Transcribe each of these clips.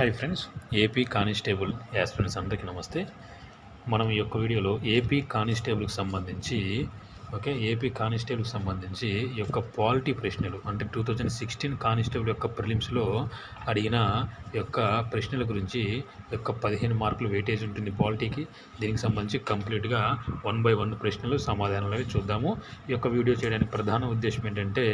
Hi friends A P constable aspirants అందరికీ నమస్తే. మనం ఈ యొక్క వీడియోలో ఏపీ కానిస్టేబుల్కి సంబంధించి ఓకే ఏపీ కానిస్టేబుల్కి సంబంధించి ఈ యొక్క పాలిటీ ప్రశ్నలు అంటే టూ థౌజండ్ సిక్స్టీన్ కానిస్టేబుల్ యొక్క ప్రిలిమ్స్లో అడిగిన ఈ యొక్క ప్రశ్నల గురించి యొక్క పదిహేను మార్కులు వెయిటేజ్ ఉంటుంది పాలిటీకి దీనికి సంబంధించి కంప్లీట్గా వన్ బై వన్ ప్రశ్నలు సమాధానాలు చూద్దాము. ఈ యొక్క వీడియో చేయడానికి ప్రధాన ఉద్దేశం ఏంటంటే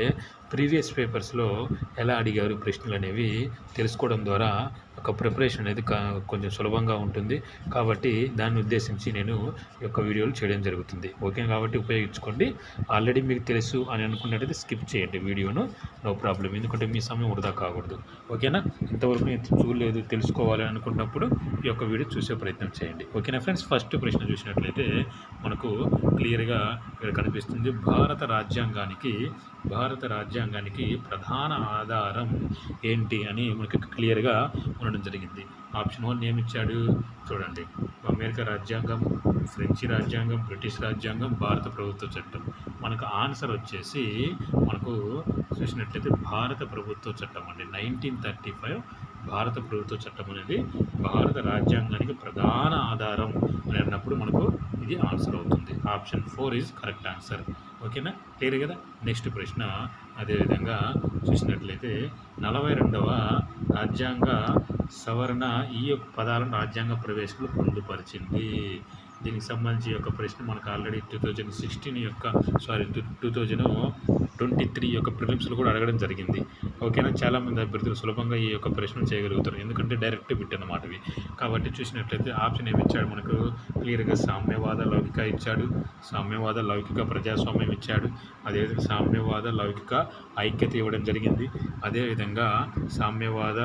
ప్రీవియస్ పేపర్స్లో ఎలా అడిగారు ప్రశ్నలు అనేవి తెలుసుకోవడం ద్వారా ఒక ప్రిపరేషన్ అనేది కొంచెం సులభంగా ఉంటుంది. కాబట్టి దాన్ని ఉద్దేశించి నేను ఈ యొక్క వీడియోలు చేయడం జరుగుతుంది. ఓకే? కాబట్టి ఉపయోగించుకోండి. ఆల్రెడీ మీకు తెలుసు అని అనుకున్నట్టయితే స్కిప్ చేయండి వీడియోను. నో ప్రాబ్లం ఎందుకంటే మీ సమయం వృధా కాకూడదు. ఓకేనా? ఇంతవరకు నేను చూడలేదు తెలుసుకోవాలి అనుకున్నప్పుడు ఈ యొక్క వీడియో చూసే ప్రయత్నం చేయండి. ఓకేనా ఫ్రెండ్స్? ఫస్ట్ ప్రశ్న చూసినట్లయితే మనకు క్లియర్గా ఇక్కడ కనిపిస్తుంది. భారత రాజ్యాంగానికి భారత రాజ్యాంగానికి ప్రధాన ఆధారం ఏంటి అని మనకి క్లియర్గా ఉండడం జరిగింది. ఆప్షన్ వన్ ఏమిచ్చాడు చూడండి. అమెరికా రాజ్యాంగం ఫ్రెంచ్ రాజ్యాంగం బ్రిటిష్ రాజ్యాంగం భారత ప్రభుత్వ చట్టం. మనకు ఆన్సర్ వచ్చేసి మనకు చూసినట్లయితే భారత ప్రభుత్వ చట్టం అండి. నైన్టీన్ థర్టీ ఫైవ్ భారత ప్రభుత్వ చట్టం అనేది భారత రాజ్యాంగానికి ప్రధాన ఆధారం అని అన్నప్పుడు మనకు ఇది ఆన్సర్ అవుతుంది. Option four is correct answer. ఓకేనా? క్లియర్ కదా? నెక్స్ట్ ప్రశ్న అదేవిధంగా చూసినట్లయితే నలభై రెండవ రాజ్యాంగ సవరణ ఈ యొక్క పదాలను రాజ్యాంగ ప్రవేశంలో పొందుపరిచింది. దీనికి సంబంధించి యొక్క ప్రశ్న మనకు ఆల్రెడీ టూ థౌజండ్ సిక్స్టీన్ యొక్క sorry two two thousand twenty three యొక్క ప్రిలిమ్స్లు కూడా అడగడం జరిగింది. ఓకేనా? చాలామంది అభ్యర్థులు సులభంగా ఈ యొక్క ప్రశ్నలు చేయగలుగుతారు. ఎందుకంటే డైరెక్ట్ బిట్ అన్నమాట ఇవి కాబట్టి చూసినట్లయితే ఆప్షన్ ఏమి ఇచ్చాడు? మనకు క్లియర్గా సామ్యవాద లౌకిక ఇచ్చాడు. సామ్యవాద లౌకిక ప్రజాస్వామ్యం ఇచ్చాడు. అదేవిధంగా సామ్యవాద లౌకిక ఐక్యత ఇవ్వడం జరిగింది. అదేవిధంగా సామ్యవాద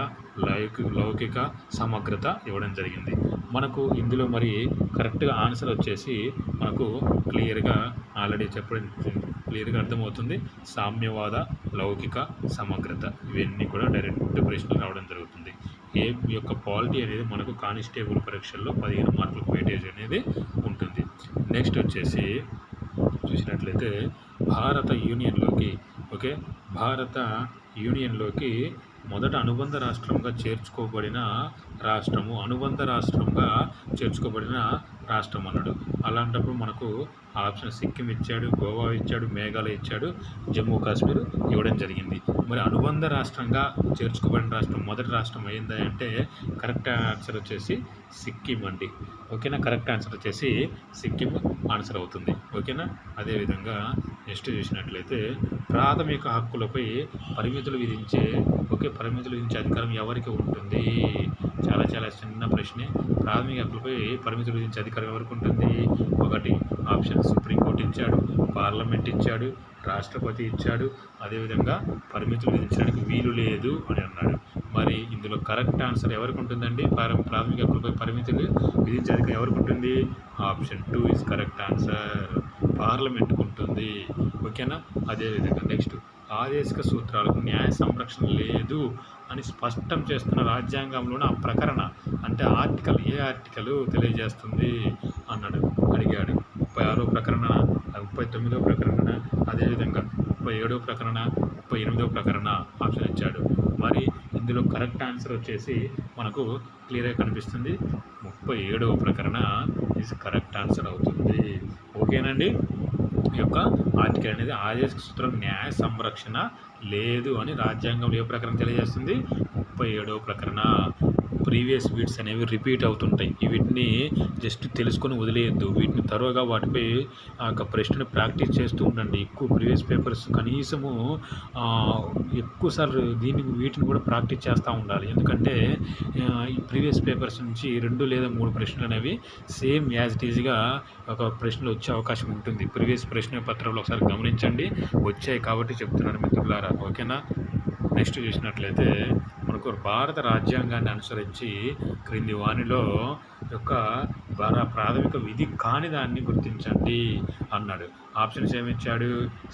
లౌకి లౌకిక సమగ్రత ఇవ్వడం జరిగింది. మనకు ఇందులో మరి కరెక్ట్గా ఆన్సర్ వచ్చేసి మనకు క్లియర్గా ఆల్రెడీ చెప్పడం క్లియర్గా అర్థమవుతుంది. సామ్యవాద లౌకిక సమగ్రత ఇవన్నీ కూడా డైరెక్ట్ ప్రశ్నలు రావడం జరుగుతుంది. ఏ యొక్క పాలిటీ అనేది మనకు కానిస్టేబుల్ పరీక్షల్లో పదిహేను మార్కులకు వెయిటేజ్ అనేది ఉంటుంది. నెక్స్ట్ వచ్చేసి చూసినట్లయితే భారత యూనియన్లోకి ఓకే? భారత యూనియన్లోకి మొదట అనుబంధ రాష్ట్రంగా చేర్చుకోబడిన రాష్ట్రము అనుబంధ రాష్ట్రంగా చేర్చుకోబడిన రాష్ట్రం అన్నాడు. అలాంటప్పుడు మనకు ఆప్షన్ సిక్కిం ఇచ్చాడు గోవా ఇచ్చాడు మేఘాలయ ఇచ్చాడు జమ్మూ కాశ్మీర్ ఇవ్వడం జరిగింది. మరి అనుబంధ రాష్ట్రంగా చేర్చుకోబడిన రాష్ట్రం మొదటి రాష్ట్రం అయిందా అంటే కరెక్ట్ ఆన్సర్ వచ్చేసి సిక్కిం అండి. ఓకేనా? కరెక్ట్ ఆన్సర్ వచ్చేసి సిక్కిం ఆన్సర్ అవుతుంది. ఓకేనా? అదేవిధంగా నెక్స్ట్ చూసినట్లయితే ప్రాథమిక హక్కులపై పరిమితులు విధించే ఓకే పరిమితులు విధించే అధికారం ఎవరికి ఉంటుంది? చాలా చాలా చిన్న ప్రశ్నే. ప్రాథమిక హక్కులపై పరిమితులు విధించే అధికారం ఎవరికి ఉంటుంది? ఒకటి ఆప్షన్ సుప్రీంకోర్టు ఇచ్చాడు పార్లమెంట్ ఇచ్చాడు రాష్ట్రపతి ఇచ్చాడు. అదేవిధంగా పరిమితులు విధించడానికి వీలు లేదు అని అన్నాడు. మరి ఇందులో కరెక్ట్ ఆన్సర్ ఎవరికి ఉంటుందండి? ప్రాథమిక హక్కులపై పరిమితులు విధించే అధికారం ఎవరికి ఉంటుంది? Option two is correct answer. పార్లమెంట్కు ఉంటుంది. ఓకేనా? అదేవిధంగా నెక్స్ట్ ఆదేశిక సూత్రాలకు న్యాయ సంరక్షణ లేదు. అని స్పష్టం చేస్తున్న రాజ్యాంగంలోని ఆ ప్రకరణ. అంటే ఆర్టికల్ ఏ ఆర్టికల్ తెలియజేస్తుంది? అన్నాడు అడిగాడు. ముప్పై ఆరో ప్రకరణ ముప్పై తొమ్మిదో ప్రకరణ అదేవిధంగా ముప్పై ఏడో ప్రకరణ ముప్పై ఎనిమిదో ప్రకరణ ఆప్షన్ ఇచ్చాడు. మరి ఇందులో కరెక్ట్ ఆన్సర్ వచ్చేసి మనకు క్లియర్గా కనిపిస్తుంది. ముప్పై ఏడవ ప్రకరణ ఇది కరెక్ట్ ఆన్సర్ అవుతుంది. ఓకేనండి యొక్క ఆర్టికల్ అనేది ఆదేశ సూత్రం న్యాయ సంరక్షణ లేదు అని రాజ్యాంగంలో ఏ ప్రకరణ తెలియజేస్తుంది? ముప్పై ఏడవ ప్రకరణ ప్రీవియస్ బీట్స్ అనేవి రిపీట్ అవుతుంటాయి. వీటిని జస్ట్ తెలుసుకొని వదిలేయద్దు. వీటిని తరువుగా వాటిపై ఆ యొక్క ప్రశ్నను ప్రాక్టీస్ చేస్తూ ఉండండి. ఎక్కువ ప్రీవియస్ పేపర్స్ కనీసము ఎక్కువసార్లు దీన్ని వీటిని కూడా ప్రాక్టీస్ చేస్తూ ఉండాలి. ఎందుకంటే ఈ ప్రీవియస్ పేపర్స్ నుంచి రెండు లేదా మూడు ప్రశ్నలు అనేవి సేమ్ యాజ్ ఇట్ ఈజ్గా ఒక ప్రశ్నలు వచ్చే అవకాశం ఉంటుంది. ప్రీవియస్ ప్రశ్న పత్రంలో ఒకసారి గమనించండి. వచ్చాయి కాబట్టి చెప్తున్నాను మిత్రులారా. ఓకేనా? నెక్స్ట్ చూసినట్లయితే మనకు భారత రాజ్యాంగాన్ని అనుసరించి క్రింది వానిలో యొక్క ప్రాథమిక విధి కాని దాన్ని గుర్తించండి అన్నాడు. ఆప్షన్స్ ఏమిచ్చాడు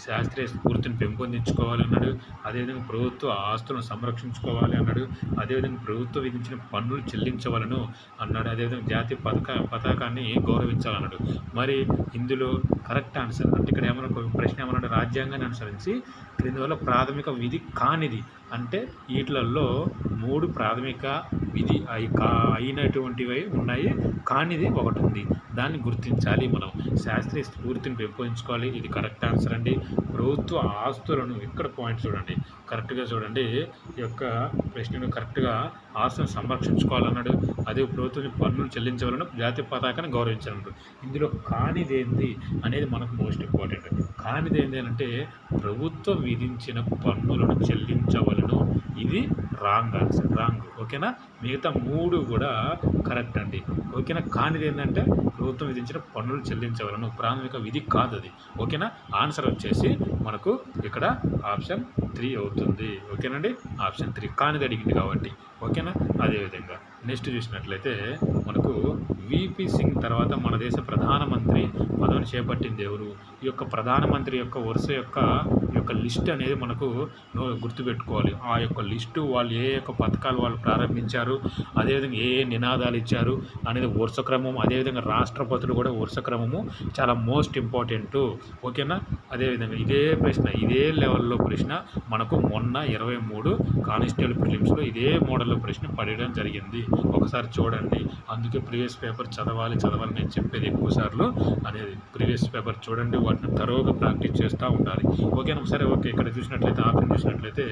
శాస్త్రీయ స్ఫూర్తిని పెంపొందించుకోవాలన్నాడు. అదేవిధంగా ప్రభుత్వ ఆస్తులను సంరక్షించుకోవాలి అన్నాడు. అదేవిధంగా ప్రభుత్వం విధించిన పన్నులు చెల్లించవలను అన్నాడు. అదేవిధంగా జాతీయ పథక పతాకాన్ని గౌరవించాలన్నాడు. మరి ఇందులో కరెక్ట్ ఆన్సర్ అంటే ఇక్కడ ఏమన్నా ప్రశ్న ఏమన్నా రాజ్యాంగాన్ని అనుసరించి క్రింది వల్ల ప్రాథమిక విధి కానిది అంటే వీటిలలో మూడు ప్రాథమిక విధి అయి కా అయినటువంటివి ఉన్నాయి. కానిది ఒకటి ఉంది. దాన్ని గుర్తించాలి. మనం శాస్త్రీయ స్ఫూర్తిని పెంపొందించుకోవాలి. ఇది కరెక్ట్ ఆన్సర్ అండి. ప్రభుత్వ ఆస్తులను ఇక్కడ పాయింట్ చూడండి. కరెక్ట్గా చూడండి. ఈ యొక్క ప్రశ్నను కరెక్ట్గా ఆస్తులను సంరక్షించుకోవాలన్నాడు. అదే ప్రభుత్వం పన్నులు చెల్లించవాలని జాతీయ పతాకాన్ని గౌరవించాలన్నాడు ఇందులో కానిదేంది అనేది మనకు మోస్ట్ ఇంపార్టెంట్. కానిదేంది అంటే ప్రభుత్వం విధించిన పన్నులను చెల్లించవలను ఇది రాంగ్ ఆన్సర్. రాంగ్. ఓకేనా? మిగతా మూడు కూడా కరెక్ట్ అండి. ఓకేనా? కానిది ఏంటంటే ప్రభుత్వం విధించిన పన్నులు చెల్లించవలను ప్రాథమిక విధి కాదు అది ఓకేనా? ఆన్సర్ వచ్చేసి మనకు ఇక్కడ ఆప్షన్ త్రీ అవుతుంది. ఓకేనండి? ఆప్షన్ త్రీ కానిది అడిగింది కాబట్టి. ఓకేనా? అదేవిధంగా నెక్స్ట్ చూసినట్లయితే మనకు విపి సింగ్ తర్వాత మన దేశ ప్రధానమంత్రి పదవిని చేపట్టింది ఎవరు? ఈ యొక్క ప్రధానమంత్రి యొక్క వరుస యొక్క ఈ యొక్క లిస్ట్ అనేది మనకు గుర్తుపెట్టుకోవాలి. ఆ యొక్క లిస్టు వాళ్ళు ఏ యొక్క పథకాలు వాళ్ళు ప్రారంభించారు అదేవిధంగా ఏ ఏ నినాదాలు ఇచ్చారు అనేది వరుస క్రమం అదేవిధంగా రాష్ట్రపతులు కూడా వరుస క్రమము చాలా మోస్ట్ ఇంపార్టెంట్ ఓకేనా? అదేవిధంగా ఇదే ప్రశ్న ఇదే లెవెల్లో ప్రశ్న మనకు మొన్న ఇరవై మూడు కానిస్టేబుల్ ఫిలిమ్స్లో ఇదే మోడల్లో ప్రశ్న పడడం జరిగింది. ఒకసారి చూడండి. అందుకే ప్రీవియస్ పేపర్ చదవాలి చదవాలి నేను చెప్పేది ఎక్కువ సార్లు అనేది ప్రీవియస్ పేపర్ చూడండి వాటిని తరువుగా ప్రాక్టీస్ చేస్తూ ఉండాలి. ఓకేనా? సరే ఓకే ఇక్కడ చూసినట్లయితే ఆప్షన్ చూసినట్లయితే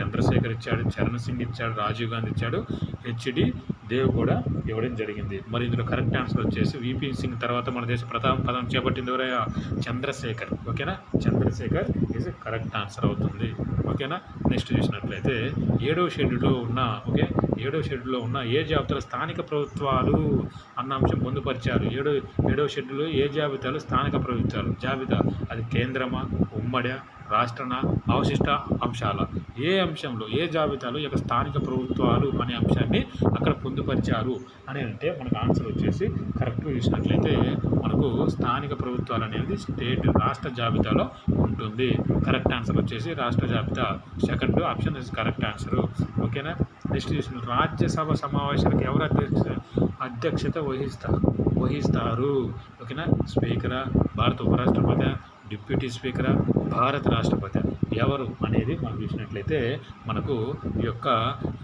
చంద్రశేఖర్ ఇచ్చాడు చరణ్ సింగ్ ఇచ్చాడు రాజీవ్ గాంధీ ఇచ్చాడు హెచ్డి దేవ్ కూడా ఇవ్వడం జరిగింది. మరి ఇందులో కరెక్ట్ ఆన్సర్ వచ్చేసి విపి సింగ్ తర్వాత మన దేశ ప్రధాన పదం చేపట్టింది ఎవరయ్యా? చంద్రశేఖర్. ఓకేనా? చంద్రశేఖర్ ఈజ్ కరెక్ట్ ఆన్సర్ అవుతుంది. ఓకేనా? నెక్స్ట్ చూసినట్లయితే ఏడవ షెడ్యూల్లో ఉన్న ఓకే? ఏడవ షెడ్యూల్లో ఉన్న ఏ జాబితాలో స్థానిక ప్రభుత్వాలు అన్న అంశం పొందుపరిచారు. ఏడో ఏడవ షెడ్యూల్లో ఏ జాబితాలు స్థానిక ప్రభుత్వాలు? జాబితా అది కేంద్రమా? ఉమ్మడి రాష్ట్రన అవశిష్ట అంశాల. ఏ అంశంలో ఏ జాబితాలో యొక్క స్థానిక ప్రభుత్వాలు అనే అంశాన్ని అక్కడ పొందుపరిచారు అని అంటే మనకు ఆన్సర్ వచ్చేసి కరెక్ట్గా చూసినట్లయితే మనకు స్థానిక ప్రభుత్వాలు అనేది స్టేట్ రాష్ట్ర జాబితాలో ఉంటుంది. కరెక్ట్ ఆన్సర్ వచ్చేసి రాష్ట్ర జాబితా. Second option is correct answer. ఓకేనా? నెక్స్ట్ చూసిన. రాజ్యసభ సమావేశాలకు ఎవరు అధ్యక్ష అధ్యక్షత వహిస్తారు వహిస్తారు? ఓకేనా? స్పీకరా? భారత ఉపరాష్ట్రపతి? డిప్యూటీ స్పీకరా భారత రాష్ట్రపతి ఎవరు అనేది మనం చూసినట్లయితే మనకు ఈ యొక్క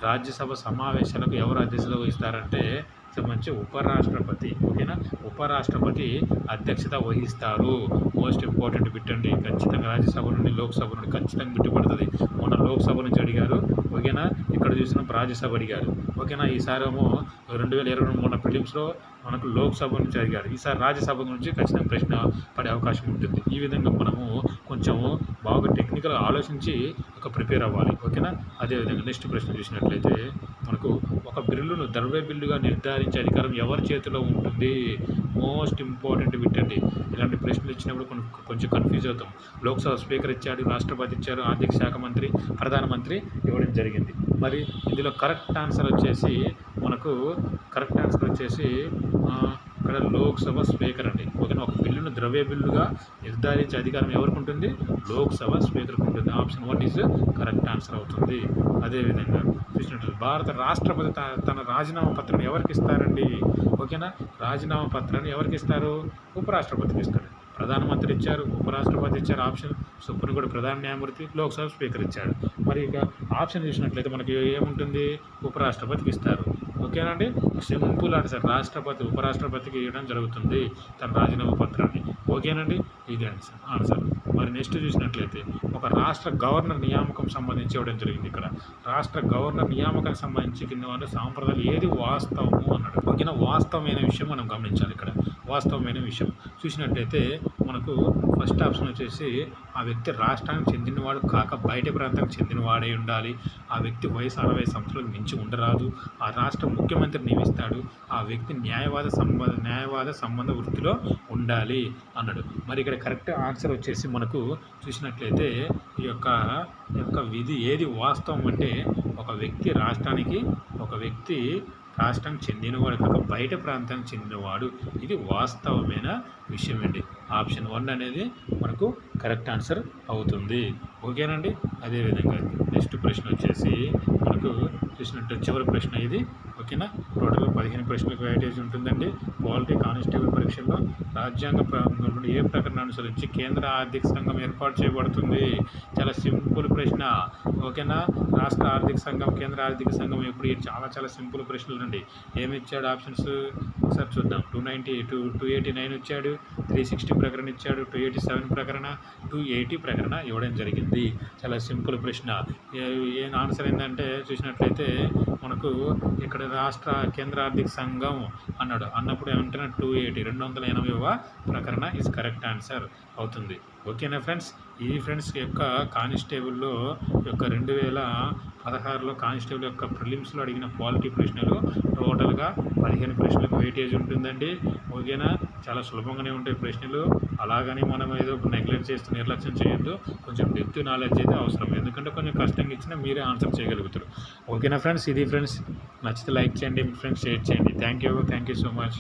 రాజ్యసభ సమావేశాలకు ఎవరు అధ్యక్షత వహిస్తారంటే సంబంధించి ఉపరాష్ట్రపతి ఓకేనా? ఉపరాష్ట్రపతి అధ్యక్షత వహిస్తారు. మోస్ట్ ఇంపార్టెంట్ పెట్టండి ఖచ్చితంగా రాజ్యసభ నుండి లోక్సభ నుండి ఖచ్చితంగా బిట్టుపడుతుంది మొన్న లోక్సభ నుంచి అడిగారు ఓకేనా? ఇక్కడ చూసిన రాజ్యసభ అడిగారు. ఓకేనా? ఈసారి ఏమో రెండు వేల ఇరవై మూడు ఫిలిమ్స్లో మనకు లోక్సభ నుంచి అడిగారు. ఈసారి రాజ్యసభ నుంచి ఖచ్చితంగా ప్రశ్న పడే అవకాశం ఉంటుంది. ఈ విధంగా మనము కొంచెం బాగా టెక్నికల్ ఆలోచించి ఒక ప్రిపేర్ అవ్వాలి ఓకేనా? అదేవిధంగా నెక్స్ట్ ప్రశ్న చూసినట్లయితే మనకు ఒక బిల్లును ద్రవ్య బిల్లుగా నిర్ధారించే అధికారం ఎవరి చేతిలో ఉంటుంది? మోస్ట్ ఇంపార్టెంట్ బిట్ అండి ఇలాంటి ప్రశ్నలు ఇచ్చినప్పుడు కొన్ని కొంచెం కన్ఫ్యూజ్ అవుతాం. లోక్సభ స్పీకర్ ఇచ్చాడు రాష్ట్రపతి ఇచ్చారు ఆర్థిక శాఖ మంత్రి ప్రధానమంత్రి ఇవ్వడం జరిగింది. మరి ఇందులో కరెక్ట్ ఆన్సర్ వచ్చేసి మనకు కరెక్ట్ ఆన్సర్ వచ్చేసి ఇక్కడ లోక్సభ స్పీకర్ అండి. ఓకేనా? ఒక బిల్లును ద్రవ్య బిల్లుగా నిర్ధారించే అధికారం ఎవరికి ఉంటుంది? లోక్సభ స్పీకర్కి ఉంటుంది. Option one is correct answer అవుతుంది. అదేవిధంగా చూసినట్టు భారత రాష్ట్రపతి తన రాజీనామా పత్రం ఎవరికి ఇస్తారండి? ఓకేనా? రాజీనామా పత్రాన్ని ఎవరికి ఇస్తారు? ఉపరాష్ట్రపతికి ఇస్తారు. ప్రధానమంత్రి ఇచ్చారు ఉపరాష్ట్రపతి ఇచ్చారు ఆప్షన్. సుప్రీంకోర్టు ప్రధాన న్యాయమూర్తి లోక్సభ స్పీకర్ ఇచ్చాడు. మరి ఇక ఆప్షన్ చూసినట్లయితే మనకి ఏముంటుంది? ఉపరాష్ట్రపతికి ఇస్తారు. ఓకేనండి? సింపుల్ ఆన్సర్ రాష్ట్రపతి ఉపరాష్ట్రపతికి ఇవ్వడం జరుగుతుంది తన రాజీనామా పత్రాన్ని. ఓకేనండి? ఇది ఆన్సర్ ఆన్సర్ మరి నెక్స్ట్ చూసినట్లయితే ఒక రాష్ట్ర గవర్నర్ నియామకం సంబంధించి ఇవ్వడం జరిగింది ఇక్కడ. రాష్ట్ర గవర్నర్ నియామకానికి సంబంధించి కింద వాళ్ళు సాంప్రదాయాలు ఏది వాస్తవము అన్నాడు. ఓకేనా? వాస్తవమైన విషయం మనం గమనించాలి ఇక్కడ. వాస్తవమైన విషయం. చూసినట్టయితే మనకు ఫస్ట్ ఆప్షన్ వచ్చేసి ఆ వ్యక్తి రాష్ట్రానికి చెందినవాడు కాక బయట ప్రాంతానికి చెందినవాడై ఉండాలి. ఆ వ్యక్తి వయసు అరవై సంవత్సరాలు మించి ఉండరాదు. ఆ రాష్ట్ర ముఖ్యమంత్రి నియమిస్తాడు. ఆ వ్యక్తి న్యాయవాద సంబంధ న్యాయవాద సంబంధ వృత్తిలో ఉండాలి అన్నాడు. మరి ఇక్కడ కరెక్ట్ ఆన్సర్ వచ్చేసి మనకు చూసినట్లయితే ఈ యొక్క యొక్క విధి ఏది వాస్తవం అంటే ఒక వ్యక్తి రాష్ట్రానికి ఒక వ్యక్తి రాష్ట్రం చెందినవాడు కాక బయట ప్రాంతానికి చెందినవాడు. ఇది వాస్తవమైన విషయం అండి ఆప్షన్ వన్ అనేది మనకు కరెక్ట్ ఆన్సర్ అవుతుంది. ఓకేనండి? అదేవిధంగా నెక్స్ట్ ప్రశ్న వచ్చేసి మనకు చూసినట్టు చివరి ప్రశ్న ఇది. ఓకేనా? టోటల్గా పదిహేను ప్రశ్నలకు వెయిటేజ్ ఉంటుందండి. క్వాలిటీ కానిస్టేబుల్ పరీక్షల్లో రాజ్యాంగ ఏ ప్రకటన అనుసరించి కేంద్ర ఆర్థిక సంఘం ఏర్పాటు చేయబడుతుంది? చాలా సింపుల్ ప్రశ్న. ఓకేనా? రాష్ట్ర ఆర్థిక సంఘం కేంద్ర ఆర్థిక సంఘం ఎప్పుడు ఇది చాలా చాలా సింపుల్ ప్రశ్నలు అండి. ఏమి ఇచ్చాడు? ఆప్షన్స్. ఒకసారి చూద్దాం. Two ninety two two eighty nine వచ్చాడు. త్రీ సిక్స్టీ ప్రకరణ ఇచ్చాడు టూ ఎయిటీ సెవెన్ ప్రకరణ టూ ఎయిటీ ప్రకరణ ఇవ్వడం జరిగింది. చాలా సింపుల్ ప్రశ్న. ఏ- ఏం ఆన్సర్ ఏంటంటే చూసినట్లయితే మనకు ఇక్కడ రాష్ట్ర కేంద్ర ఆర్థిక సంఘం అన్నాడు. అన్నప్పుడు ఏమంటున్నా టూ ఎయిటీ రెండు వందల ఎనభైవ ప్రకరణ ఇస్ కరెక్ట్ ఆన్సర్ అవుతుంది. ఓకేనా ఫ్రెండ్స్? ఇది ఫ్రెండ్స్ యొక్క కానిస్టేబుల్లో యొక్క రెండు వేల పదహారులో కానిస్టేబుల్ యొక్క ప్రిలిమ్స్లో అడిగిన క్వాలిటీ ప్రశ్నలు టోటల్గా పదిహేను ప్రశ్నలకు వెయిటేజ్ ఉంటుందండి. ఓకేనా? చాలా సులభంగానే ఉంటాయి ప్రశ్నలు. అలాగని మనం ఏదో నెగ్లెక్ట్ చేస్తూ నిర్లక్ష్యం చేయొద్దు. కొంచెం డెప్త్ నాలెడ్జ్ అయితే అవసరం. ఎందుకంటే కొంచెం కష్టంగా ఇచ్చినా మీరే ఆన్సర్ చేయగలుగుతారు. ఓకేనా ఫ్రెండ్స్? ఇది ఫ్రెండ్స్. నచ్చితే లైక్ చేయండి మీ ఫ్రెండ్స్ షేర్ చేయండి. Thank you thank you so much.